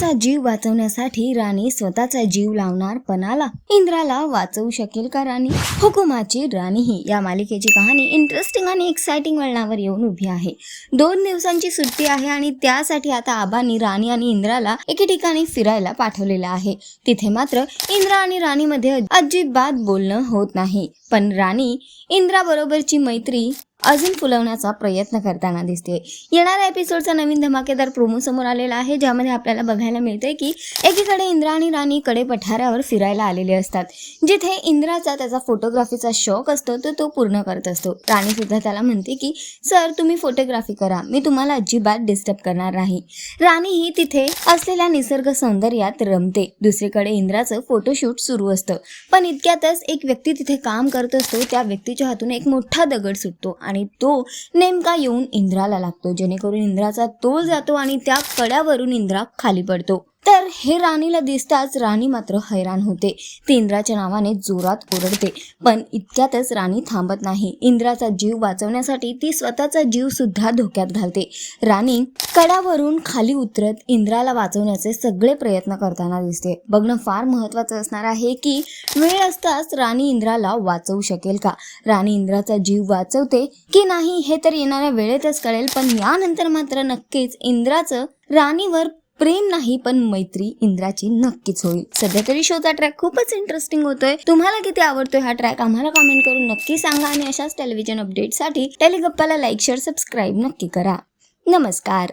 इंद्राचा जीव वाचवण्यासाठी राणी स्वतःचा जीव लावणार पणाला इंद्राला वाचवू शकेल का राणी? हुकुमाची राणी ही. या मालिकेची कहाणी इंटरेस्टिंग आणि एक्साइटिंग वळणावर येऊन उभी आहे. दोन दिवसांची सुट्टी आहे आणि त्यासाठी आता आबांनी राणी आणि इंद्राला एके ठिकाणी फिरायला पाठवलेलं आहे. तिथे मात्र इंद्रा आणि राणीमध्ये अजिबात बोलणं होत नाही. पण राणी इंद्राबरोबरची मैत्री अजून फुलवण्याचा प्रयत्न करताना दिसते. येणाऱ्या एपिसोडचा नवीन धमाकेदार प्रोमो समोर आलेला आहे ज्यामध्ये आपल्याला बघायला मिळते की एकीकडे इंद्रा आणि राणी कडे पठारावर फिरायला आलेले असतात. जिथे इंद्राचा त्याचा फोटोग्राफीचा शौक असतो तो तो पूर्ण करत असतो. राणी सुद्धा त्याला म्हणते की सर तुम्ही फोटोग्राफी करा. मी तुम्हाला अजिबात डिस्टर्ब करणार नाही. राणी ही तिथे असलेल्या निसर्ग सौंदर्यात रमते. दुसरीकडे इंद्राचं फोटोशूट सुरू असतं. पण इतक्यातच एक व्यक्ती तिथे काम करत असतो त्या व्यक्तीच्या हातून एक मोठा दगड सुटतो आणि तो नेमका येऊन इंद्राला लागतो. जेणेकरून इंद्राचा तोल जातो आणि त्या कड्यावरून इंद्रा खाली पडतो. तर हे राणीला दिसताच राणी मात्र हैराण होते. ती इंद्राच्या नावाने जोरात ओरडते पण इतक्यातच राणी थांबत नाही. इंद्राचा जीव वाचवण्यासाठी ती स्वतःचा जीव सुद्धा धोक्यात घालते. राणी कडावरून खाली उतरत इंद्राला वाचवण्याचे सगळे प्रयत्न करताना दिसते. बघणं फार महत्त्वाचं असणार आहे की वेळ असताच राणी इंद्राला वाचवू शकेल का? राणी इंद्राचा जीव वाचवते की नाही हे तर येणाऱ्या वेळेतच कळेल पण यानंतर मात्र नक्कीच इंद्राचं राणीवर प्रेम नाही पण मैत्री इंद्राची नक्कीच होईल. सध्या तरी शोचा ट्रॅक खूपच इंटरेस्टिंग होतोय. तुम्हाला किती आवडतोय हा ट्रॅक आम्हाला कमेंट करून नक्की सांगा आणि अशाच टेलिव्हिजन अपडेटसाठी टेलिगप्पाला लाईक शेअर सबस्क्राईब नक्की करा. नमस्कार.